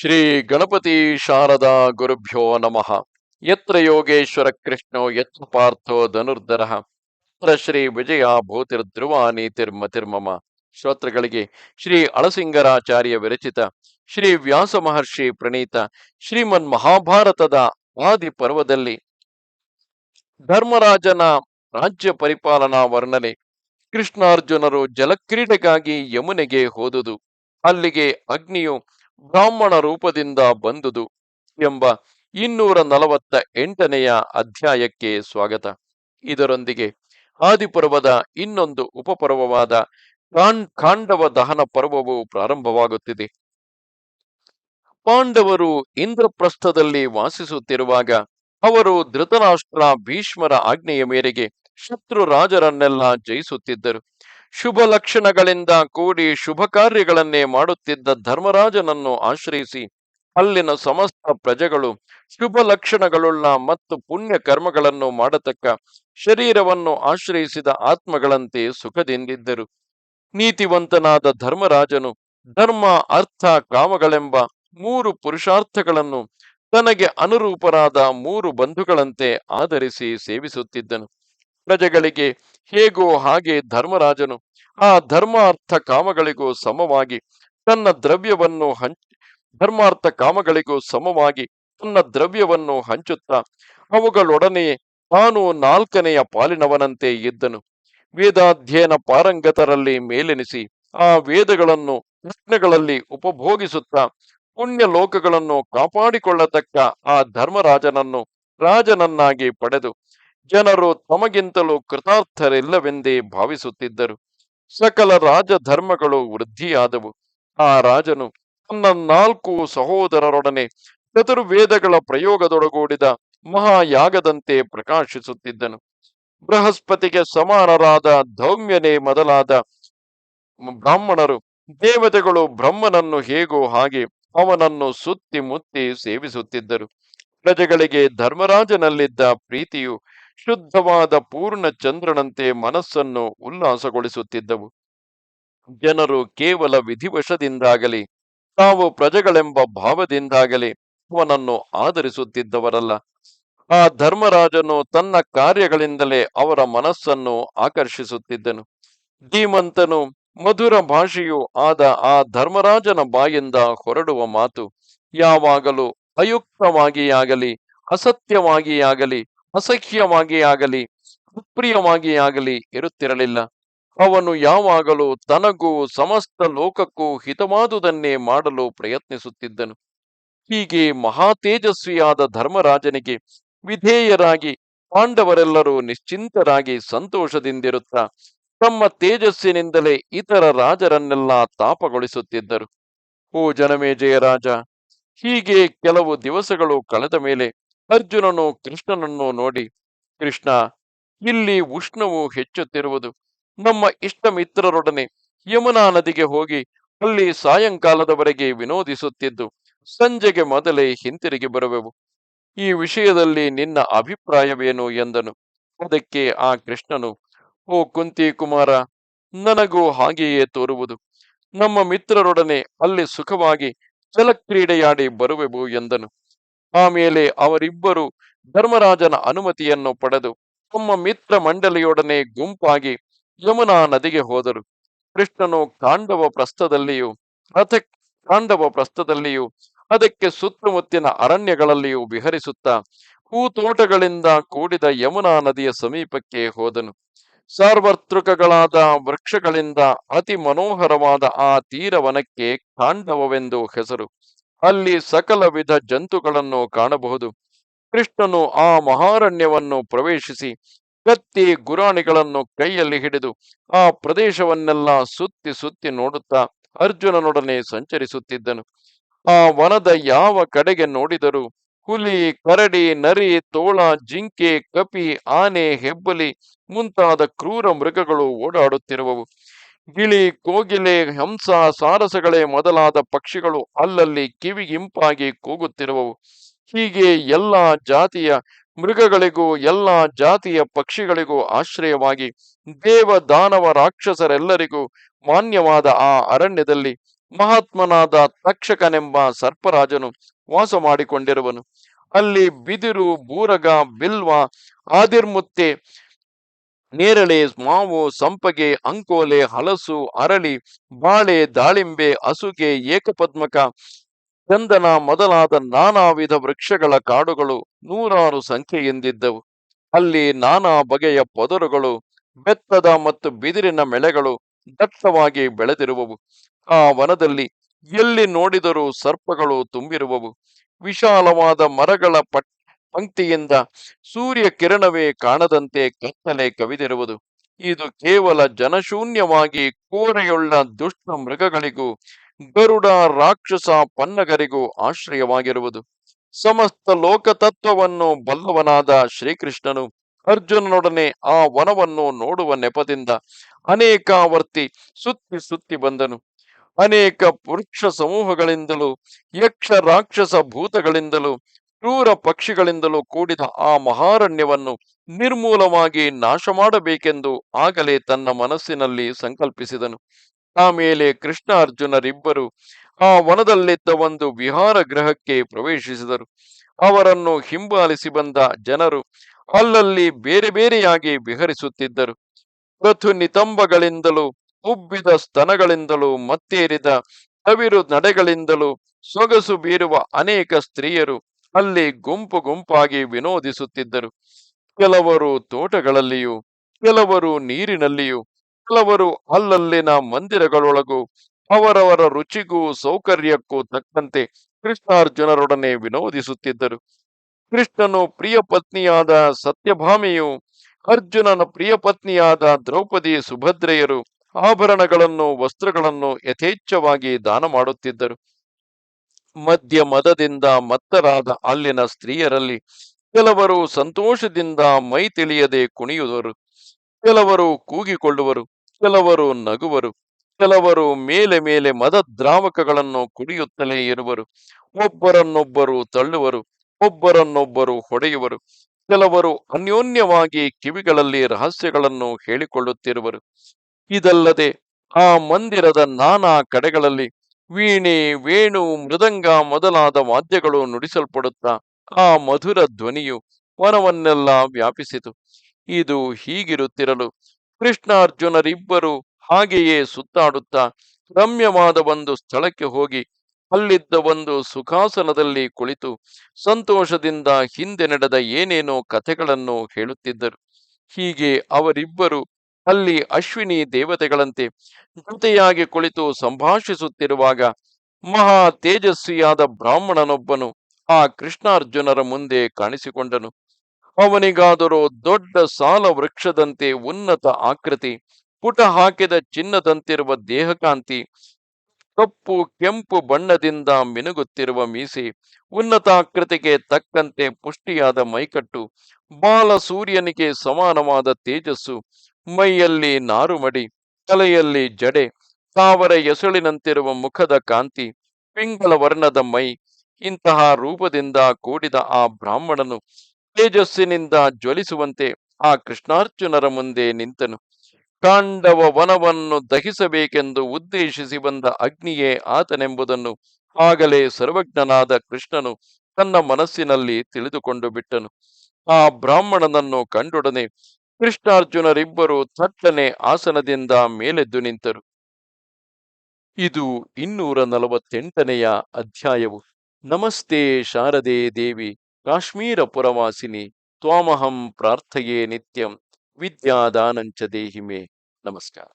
ಶ್ರೀ ಗಣಪತಿ ಶಾರದಾ ಗುರುಭ್ಯೋ ನಮಃ. ಯತ್ರ ಯೋಗೇಶ್ವರ ಕೃಷ್ಣೋ, ಯತ್ರ ಪಾರ್ಥೋ ಧನುರ್ಧರ, ಯತ್ರ ಶ್ರೀ ವಿಜಯ ಭೂತಿರ್ಧ್ರುವ ನೀತಿರ್ಮತಿರ್ಮಮ ಶ್ರೋತ್ರಗಳಿಗೆ ಶ್ರೀ ಅಳಸಿಂಗರಾಚಾರ್ಯ ವಿರಚಿತ, ಶ್ರೀ ವ್ಯಾಸ ಮಹರ್ಷಿ ಪ್ರಣೀತ, ಶ್ರೀಮನ್ ಮಹಾಭಾರತದ ಆದಿ ಪರ್ವದಲ್ಲಿ ಧರ್ಮರಾಜನ ರಾಜ್ಯ ಪರಿಪಾಲನಾ ವರ್ಣನೆ ಕೃಷ್ಣಾರ್ಜುನರು ಜಲಕ್ರೀಡೆಗಾಗಿ ಯಮುನೆಗೆ ಹೋದುದು. ಅಲ್ಲಿಗೆ ಅಗ್ನಿಯು ಬ್ರಾಹ್ಮಣ ರೂಪದಿಂದ ಬಂದುದು ಎಂಬ ಇನ್ನೂರ ನಲವತ್ತ ಎಂಟನೆಯ ಅಧ್ಯಾಯಕ್ಕೆ ಸ್ವಾಗತ. ಇದರೊಂದಿಗೆ ಆದಿಪರ್ವದ ಇನ್ನೊಂದು ಉಪಪರ್ವವಾದ ಕಾಂಡವ ದಹನ ಪರ್ವವು ಪ್ರಾರಂಭವಾಗುತ್ತಿದೆ. ಪಾಂಡವರು ಇಂದ್ರಪ್ರಸ್ಥದಲ್ಲಿ ವಾಸಿಸುತ್ತಿರುವಾಗ ಅವರು ಧೃತರಾಷ್ಟ್ರ ಭೀಷ್ಮರ ಆಜ್ಞೆಯ ಮೇರೆಗೆ ಶತ್ರು ರಾಜರನ್ನೆಲ್ಲ ಜಯಿಸುತ್ತಿದ್ದರು. ಶುಭ ಲಕ್ಷಣಗಳಿಂದ ಕೂಡಿ ಶುಭ ಕಾರ್ಯಗಳನ್ನೇ ಮಾಡುತ್ತಿದ್ದ ಧರ್ಮರಾಜನನ್ನು ಆಶ್ರಯಿಸಿ ಅಲ್ಲಿನ ಸಮಸ್ತ ಪ್ರಜೆಗಳು ಶುಭ ಲಕ್ಷಣಗಳುಳ್ಳ ಮತ್ತು ಪುಣ್ಯ ಕರ್ಮಗಳನ್ನು ಮಾಡತಕ್ಕ ಶರೀರವನ್ನು ಆಶ್ರಯಿಸಿದ ಆತ್ಮಗಳಂತೆ ಸುಖದಿಂದಿದ್ದರು. ನೀತಿವಂತನಾದ ಧರ್ಮರಾಜನು ಧರ್ಮ, ಅರ್ಥ, ಕಾಮಗಳೆಂಬ ಮೂರು ಪುರುಷಾರ್ಥಗಳನ್ನು ತನಗೆ ಅನುರೂಪರಾದ ಮೂರು ಬಂಧುಗಳಂತೆ ಆಧರಿಸಿ ಸೇವಿಸುತ್ತಿದ್ದನು. ಪ್ರಜೆಗಳಿಗೆ ಹೇಗೋ ಹಾಗೆ ಧರ್ಮರಾಜನು ಆ ಧರ್ಮಾರ್ಥ ಕಾಮಗಳಿಗೂ ಸಮವಾಗಿ ತನ್ನ ದ್ರವ್ಯವನ್ನು ಹಂಚ, ಧರ್ಮಾರ್ಥ ಕಾಮಗಳಿಗೂ ಸಮವಾಗಿ ತನ್ನ ದ್ರವ್ಯವನ್ನು ಹಂಚುತ್ತಾ ಅವುಗಳೊಡನೆ ತಾನು ನಾಲ್ಕನೆಯ ಪಾಲಿನವನಂತೆ ಇದ್ದನು. ವೇದಾಧ್ಯಯನ ಪಾರಂಗತರಲ್ಲಿ ಮೇಲೆನಿಸಿ ಆ ವೇದಗಳನ್ನು ಪ್ರಶ್ನೆಗಳಲ್ಲಿ ಉಪಭೋಗಿಸುತ್ತಾ ಪುಣ್ಯ ಲೋಕಗಳನ್ನು ಕಾಪಾಡಿಕೊಳ್ಳತಕ್ಕ ಆ ಧರ್ಮರಾಜನನ್ನು ರಾಜನನ್ನಾಗಿ ಪಡೆದು ಜನರು ತಮಗಿಂತಲೂ ಕೃತಾರ್ಥರಿಲ್ಲವೆಂದೇ ಭಾವಿಸುತ್ತಿದ್ದರು. ಸಕಲ ರಾಜಧರ್ಮಗಳು ವೃದ್ಧಿಯಾದವು. ಆ ರಾಜನು ತನ್ನ ನಾಲ್ಕು ಸಹೋದರರೊಡನೆ ಚತುರ್ವೇದಗಳ ಪ್ರಯೋಗದೊಳಗೂಡಿದ ಮಹಾಯಾಗದಂತೆ ಪ್ರಕಾಶಿಸುತ್ತಿದ್ದನು. ಬೃಹಸ್ಪತಿಗೆ ಸಮಾನರಾದ ಧೌಮ್ಯನೇ ಮೊದಲಾದ ಬ್ರಾಹ್ಮಣರು, ದೇವತೆಗಳು ಬ್ರಹ್ಮನನ್ನು ಹೇಗೋ ಹಾಗೆ ಅವನನ್ನು ಸುತ್ತಿ ಮುತ್ತಿ ಸೇವಿಸುತ್ತಿದ್ದರು. ಪ್ರಜೆಗಳಿಗೆ ಧರ್ಮರಾಜನಲ್ಲಿದ್ದ ಪ್ರೀತಿಯು ಶುದ್ಧವಾದ ಪೂರ್ಣ ಚಂದ್ರನಂತೆ ಮನಸ್ಸನ್ನು ಉಲ್ಲಾಸಗೊಳಿಸುತ್ತಿದ್ದವು. ಜನರು ಕೇವಲ ವಿಧಿವಶದಿಂದಾಗಲಿ, ತಾವು ಪ್ರಜೆಗಳೆಂಬ ಭಾವದಿಂದಾಗಲಿ ಅವನನ್ನು ಆದರಿಸುತ್ತಿದ್ದವರಲ್ಲ ಆ ಧರ್ಮರಾಜನು ತನ್ನ ಕಾರ್ಯಗಳಿಂದಲೇ ಅವರ ಮನಸ್ಸನ್ನು ಆಕರ್ಷಿಸುತ್ತಿದ್ದನು. ಧೀಮಂತನು ಮಧುರ ಭಾಷೆಯೂ ಆದ ಆ ಧರ್ಮರಾಜನ ಬಾಯಿಂದ ಹೊರಡುವ ಮಾತು, ಯಾವಾಗಲೂ ಅಯುಕ್ತವಾಗಿಯಾಗಲಿ, ಅಸತ್ಯವಾಗಿಯಾಗಲಿ ಅಸಹ್ಯವಾಗಿಯಾಗಲಿ ಆಗಲಿ ಇರುತ್ತಿರಲಿಲ್ಲ. ಅವನು ಯಾವಾಗಲೂ ತನಗೂ ಸಮಸ್ತ ಲೋಕಕ್ಕೂ ಹಿತವಾದುದನ್ನೇ ಮಾಡಲು ಪ್ರಯತ್ನಿಸುತ್ತಿದ್ದನು. ಹೀಗೆ ಮಹಾತೇಜಸ್ವಿಯಾದ ಧರ್ಮರಾಜನಿಗೆ ವಿಧೇಯರಾಗಿ ಪಾಂಡವರೆಲ್ಲರೂ ನಿಶ್ಚಿಂತರಾಗಿ ಸಂತೋಷದಿಂದಿರುತ್ತಾ ತಮ್ಮ ತೇಜಸ್ಸಿನಿಂದಲೇ ಇತರ ರಾಜರನ್ನೆಲ್ಲ ತಾಪಗೊಳಿಸುತ್ತಿದ್ದರು. ಓ ಜನಮೇಜಯ ರಾಜ, ಹೀಗೆ ಕೆಲವು ದಿವಸಗಳು ಕಳೆದ ಮೇಲೆ ಅರ್ಜುನನು ಕೃಷ್ಣನನ್ನು ನೋಡಿ, ಕೃಷ್ಣ, ಇಲ್ಲಿ ಉಷ್ಣವು ಹೆಚ್ಚುತ್ತಿರುವುದು. ನಮ್ಮ ಇಷ್ಟ ಮಿತ್ರರೊಡನೆ ಯಮುನಾ ನದಿಗೆ ಹೋಗಿ ಅಲ್ಲಿ ಸಾಯಂಕಾಲದವರೆಗೆ ವಿನೋದಿಸುತ್ತಿದ್ದು, ಸಂಜೆಗೆ ಮೊದಲೇ ಹಿಂತಿರುಗಿ ಬರುವೆವು. ಈ ವಿಷಯದಲ್ಲಿ ನಿನ್ನ ಅಭಿಪ್ರಾಯವೇನು? ಎಂದನು. ಅದಕ್ಕೆ ಆ ಕೃಷ್ಣನು, ಓ ಕುಂತಿ ಕುಮಾರ, ನನಗೂ ಹಾಗೆಯೇ ತೋರುವುದು. ನಮ್ಮ ಮಿತ್ರರೊಡನೆ ಅಲ್ಲಿ ಸುಖವಾಗಿ ಜಲಕ್ರೀಡೆಯಾಡಿ ಬರುವೆವು, ಎಂದನು. ಆಮೇಲೆ ಅವರಿಬ್ಬರು ಧರ್ಮರಾಜನ ಅನುಮತಿಯನ್ನು ಪಡೆದು ತಮ್ಮ ಮಿತ್ರ ಮಂಡಳಿಯೊಡನೆ ಗುಂಪಾಗಿ ಯಮುನಾ ನದಿಗೆ ಹೋದರು. ಕೃಷ್ಣನು ಕಾಂಡವ ಪ್ರಸ್ಥದಲ್ಲಿಯೂ ರಥ ಕಾಂಡವ ಪ್ರಸ್ಥದಲ್ಲಿಯೂ, ಅದಕ್ಕೆ ಸುತ್ತಮುತ್ತಿನ ಅರಣ್ಯಗಳಲ್ಲಿಯೂ ವಿಹರಿಸುತ್ತಾ ಹೂತೋಟಗಳಿಂದ ಕೂಡಿದ ಯಮುನಾ ನದಿಯ ಸಮೀಪಕ್ಕೆ ಹೋದನು. ಸಾರ್ವತ್ರಿಕಗಳಾದ ವೃಕ್ಷಗಳಿಂದ ಅತಿ ಮನೋಹರವಾದ ಆ ತೀರವನಕ್ಕೆ ಕಾಂಡವವೆಂದು ಹೆಸರು. ಅಲ್ಲಿ ಸಕಲ ವಿಧ ಜಂತುಗಳನ್ನು ಕಾಣಬಹುದು. ಕೃಷ್ಣನು ಆ ಮಹಾರಣ್ಯವನ್ನು ಪ್ರವೇಶಿಸಿ ಕತ್ತಿ ಗುರಾಣಿಗಳನ್ನು ಕೈಯಲ್ಲಿ ಹಿಡಿದು ಆ ಪ್ರದೇಶವನ್ನೆಲ್ಲ ಸುತ್ತಿ ಸುತ್ತಿ ನೋಡುತ್ತಾ ಅರ್ಜುನನೊಡನೆ ಸಂಚರಿಸುತ್ತಿದ್ದನು. ಆ ವನದ ಯಾವ ಕಡೆಗೆ ನೋಡಿದರೂ ಹುಲಿ, ಕರಡಿ, ನರಿ, ತೋಳ, ಜಿಂಕೆ, ಕಪಿ, ಆನೆ, ಹೆಬ್ಬಲಿ ಮುಂತಾದ ಕ್ರೂರ ಮೃಗಗಳು ಓಡಾಡುತ್ತಿರುವವು. ಗಿಳಿ ಕೋಗಿಲೆ, ಹಂಸ, ಸಾರಸಗಳೇ ಮೊದಲಾದ ಪಕ್ಷಿಗಳು ಅಲ್ಲಲ್ಲಿ ಕಿವಿಗಿಂಪಾಗಿ ಕೂಗುತ್ತಿರುವವು. ಹೀಗೆ ಎಲ್ಲ ಜಾತಿಯ ಮೃಗಗಳಿಗೂ, ಎಲ್ಲಾ ಜಾತಿಯ ಪಕ್ಷಿಗಳಿಗೂ ಆಶ್ರಯವಾಗಿ ದೇವ ದಾನವ ರಾಕ್ಷಸರೆಲ್ಲರಿಗೂ ಮಾನ್ಯವಾದ ಆ ಅರಣ್ಯದಲ್ಲಿ ಮಹಾತ್ಮನಾದ ತಕ್ಷಕನೆಂಬ ಸರ್ಪರಾಜನು ವಾಸ ಮಾಡಿಕೊಂಡಿರುವನು. ಅಲ್ಲಿ ಬಿದಿರು, ಬೂರಗ, ಬಿಲ್ವ, ಆದಿರ್ಮುತ್ತೆ ನೇರಳೆ ಮಾವು, ಸಂಪಗೆ, ಅಂಕೋಲೆ, ಹಲಸು, ಅರಳಿ, ಬಾಳೆ, ದಾಳಿಂಬೆ ಅಸುಗೆ ಏಕಪದ್ಮಕ, ಚಂದನ ಮೊದಲಾದ ನಾನಾ ವಿಧ ವೃಕ್ಷಗಳ ಕಾಡುಗಳು ನೂರಾರು ಸಂಖ್ಯೆಯಿಂದಿದ್ದವು. ಅಲ್ಲಿ ನಾನಾ ಬಗೆಯ ಪೊದರುಗಳು, ಬೆತ್ತದ ಮತ್ತು ಬಿದಿರಿನ ಮೆಳೆಗಳು ದಟ್ಟವಾಗಿ ಬೆಳೆದಿರುವವು. ಆ ವನದಲ್ಲಿ ಎಲ್ಲಿ ನೋಡಿದರೂ ಸರ್ಪಗಳು ತುಂಬಿರುವವು. ವಿಶಾಲವಾದ ಮರಗಳ ಪಟ್ ಪಂಕ್ತಿಯಿಂದ ಸೂರ್ಯ ಕಿರಣವೇ ಕಾಣದಂತೆ ಕತ್ತಲೆ ಕವಿದಿರುವುದು. ಇದು ಕೇವಲ ಜನಶೂನ್ಯವಾಗಿ ಕೋರೆಯುಳ್ಳ ದುಷ್ಟ ಮೃಗಗಳಿಗೂ, ಗರುಡ ರಾಕ್ಷಸ ಪನ್ನಗರಿಗೂ ಆಶ್ರಯವಾಗಿರುವುದು. ಸಮಸ್ತ ಲೋಕತತ್ವವನ್ನು ಬಲ್ಲವನಾದ ಶ್ರೀಕೃಷ್ಣನು ಅರ್ಜುನನೊಡನೆ ಆ ವನವನ್ನು ನೋಡುವ ನೆಪದಿಂದ ಅನೇಕಾವರ್ತಿ ಸುತ್ತಿ ಸುತ್ತಿ ಬಂದನು. ಅನೇಕ ಪುರುಷ ಸಮೂಹಗಳಿಂದಲೂ, ಯಕ್ಷ ರಾಕ್ಷಸ ಭೂತಗಳಿಂದಲೂ ಕ್ರೂರ ಪಕ್ಷಿಗಳಿಂದಲೂ ಕೂಡಿದ ಆ ಮಹಾರಣ್ಯವನ್ನು ನಿರ್ಮೂಲವಾಗಿ ನಾಶ ಮಾಡಬೇಕೆಂದು ಆಗಲೇ ತನ್ನ ಮನಸ್ಸಿನಲ್ಲಿ ಸಂಕಲ್ಪಿಸಿದನು. ಆಮೇಲೆ ಕೃಷ್ಣ ಅರ್ಜುನರಿಬ್ಬರು ಆ ವನದಲ್ಲಿದ್ದ ಒಂದು ವಿಹಾರ ಗೃಹಕ್ಕೆ ಪ್ರವೇಶಿಸಿದರು. ಅವರನ್ನು ಹಿಂಬಾಲಿಸಿ ಬಂದ ಜನರು ಅಲ್ಲಲ್ಲಿ ಬೇರೆ ಬೇರೆಯಾಗಿ ವಿಹರಿಸುತ್ತಿದ್ದರು. ಪ್ರಥು ನಿತಂಬಗಳಿಂದಲೂ, ಉಬ್ಬಿದ ಸ್ತನಗಳಿಂದಲೂ, ಮತ್ತೇರಿದ ತವಿರು ನಡೆಗಳಿಂದಲೂ ಸೊಗಸು ಬೀರುವ ಅನೇಕ ಸ್ತ್ರೀಯರು ಅಲ್ಲಿ ಗುಂಪು ಗುಂಪಾಗಿ ವಿನೋದಿಸುತ್ತಿದ್ದರು. ಕೆಲವರು ತೋಟಗಳಲ್ಲಿಯೂ, ಕೆಲವರು ನೀರಿನಲ್ಲಿಯೂ, ಕೆಲವರು ಅಲ್ಲಲ್ಲಿನ ಮಂದಿರಗಳೊಳಗೂ ಅವರವರ ರುಚಿಗೂ ಸೌಕರ್ಯಕ್ಕೂ ತಕ್ಕಂತೆ ಕೃಷ್ಣಾರ್ಜುನರೊಡನೆ ವಿನೋದಿಸುತ್ತಿದ್ದರು. ಕೃಷ್ಣನು ಪ್ರಿಯ ಪತ್ನಿಯಾದ ಸತ್ಯಭಾಮೆಯು ಅರ್ಜುನನ ಪ್ರಿಯ ಪತ್ನಿಯಾದ ದ್ರೌಪದಿ ಸುಭದ್ರೆಯರು ಆಭರಣಗಳನ್ನು, ವಸ್ತ್ರಗಳನ್ನು ಯಥೇಚ್ಛವಾಗಿ ದಾನ ಮಾಡುತ್ತಿದ್ದರು ಮಧ್ಯ ಮದದಿಂದ ಮತ್ತರಾದ ಅಲ್ಲಿನ ಸ್ತ್ರೀಯರಲ್ಲಿ ಕೆಲವರು ಸಂತೋಷದಿಂದ ಮೈ ತಿಳಿಯದೆ ಕುಣಿಯುವರು. ಕೆಲವರು ಕೂಗಿಕೊಳ್ಳುವರು. ಕೆಲವರು ನಗುವರು. ಕೆಲವರು ಮೇಲೆ ಮೇಲೆ ಮದ ದ್ರಾವಕಗಳನ್ನು ಕುಡಿಯುತ್ತಲೇ ಇರುವರು. ಒಬ್ಬರನ್ನೊಬ್ಬರು ತಳ್ಳುವರು. ಒಬ್ಬರನ್ನೊಬ್ಬರು ಹೊಡೆಯುವರು. ಕೆಲವರು ಅನ್ಯೋನ್ಯವಾಗಿ ಕಿವಿಗಳಲ್ಲಿ ರಹಸ್ಯಗಳನ್ನು ಹೇಳಿಕೊಳ್ಳುತ್ತಿರುವರು. ಇದಲ್ಲದೆ ಆ ಮಂದಿರದ ನಾನಾ ಕಡೆಗಳಲ್ಲಿ ವೀಣೆ, ವೇಣು, ಮೃದಂಗ ಮೊದಲಾದ ವಾದ್ಯಗಳು ನುಡಿಸಲ್ಪಡುತ್ತಾ ಆ ಮಧುರ ಧ್ವನಿಯು ವನವನ್ನೆಲ್ಲ ವ್ಯಾಪಿಸಿತು. ಇದು ಹೀಗಿರುತ್ತಿರಲು ಕೃಷ್ಣಾರ್ಜುನರಿಬ್ಬರು ಹಾಗೆಯೇ ಸುತ್ತಾಡುತ್ತಾ ರಮ್ಯವಾದ ಒಂದು ಸ್ಥಳಕ್ಕೆ ಹೋಗಿ ಅಲ್ಲಿದ್ದ ಒಂದು ಸುಖಾಸನದಲ್ಲಿ ಕುಳಿತು ಸಂತೋಷದಿಂದ ಹಿಂದೆ ನಡೆದ ಏನೇನೋ ಕಥೆಗಳನ್ನು ಹೇಳುತ್ತಿದ್ದರು. ಹೀಗೆ ಅವರಿಬ್ಬರು ಅಲ್ಲಿ ಅಶ್ವಿನಿ ದೇವತೆಗಳಂತೆ ಜೊತೆಯಾಗಿ ಕುಳಿತು ಸಂಭಾಷಿಸುತ್ತಿರುವಾಗ ಮಹಾ ತೇಜಸ್ವಿಯಾದ ಬ್ರಾಹ್ಮಣನೊಬ್ಬನು ಆ ಕೃಷ್ಣಾರ್ಜುನರ ಮುಂದೆ ಕಾಣಿಸಿಕೊಂಡನು. ಅವನಿಗಾದರೂ ದೊಡ್ಡ ಸಾಲ ವೃಕ್ಷದಂತೆ ಉನ್ನತ ಆಕೃತಿ, ಪುಟ ಹಾಕಿದ ಚಿನ್ನದಂತಿರುವ ದೇಹಕಾಂತಿ, ಕಪ್ಪು ಕೆಂಪು ಬಣ್ಣದಿಂದ ಮಿನುಗುತ್ತಿರುವ ಮೀಸೆ, ಉನ್ನತಾಕೃತಿಗೆ ತಕ್ಕಂತೆ ಪುಷ್ಟಿಯಾದ ಮೈಕಟ್ಟು, ಬಾಲ ಸೂರ್ಯನಿಗೆ ಸಮಾನವಾದ ತೇಜಸ್ಸು ಮೈಯಲ್ಲಿ ನಾರುಮಡಿ, ತಲೆಯಲ್ಲಿ ಜಡೆ, ತಾವರ ಎಸಳಿನಂತಿರುವ ಮುಖದ ಕಾಂತಿ, ಪಿಂಗಳ ವರ್ಣದ ಮೈ, ಇಂತಹ ರೂಪದಿಂದ ಕೂಡಿದ ಆ ಬ್ರಾಹ್ಮಣನು ತೇಜಸ್ಸಿನಿಂದ ಜ್ವಲಿಸುವಂತೆ ಆ ಕೃಷ್ಣಾರ್ಜುನರ ಮುಂದೆ ನಿಂತನು. ಕಾಂಡವ ವನವನ್ನು ದಹಿಸಬೇಕೆಂದು ಉದ್ದೇಶಿಸಿ ಬಂದ ಅಗ್ನಿಯೇ ಆತನೆಂಬುದನ್ನು ಆಗಲೇ ಸರ್ವಜ್ಞನಾದ ಕೃಷ್ಣನು ತನ್ನ ಮನಸ್ಸಿನಲ್ಲಿ ತಿಳಿದುಕೊಂಡು ಬಿಟ್ಟನು. ಆ ಬ್ರಾಹ್ಮಣನನ್ನು ಕಂಡೊಡನೆ ಕೃಷ್ಣಾರ್ಜುನರಿಬ್ಬರು ಥಟ್ಟನೆ ಆಸನದಿಂದ ಮೇಲೆದ್ದು ನಿಂತರು. ಇದು ಇನ್ನೂರ ನಲವತ್ತೆಂಟನೆಯ ಅಧ್ಯಾಯವು. ನಮಸ್ತೆ ಶಾರದೆ ದೇವಿ ಕಾಶ್ಮೀರ ಪುರವಾಸಿನಿ ತ್ವಾಮಹಂ ಪ್ರಾರ್ಥಯೇ ನಿತ್ಯಂ, ವಿದ್ಯಾದಾನಂಚ ದೇಹಿಮೆ. ನಮಸ್ಕಾರ.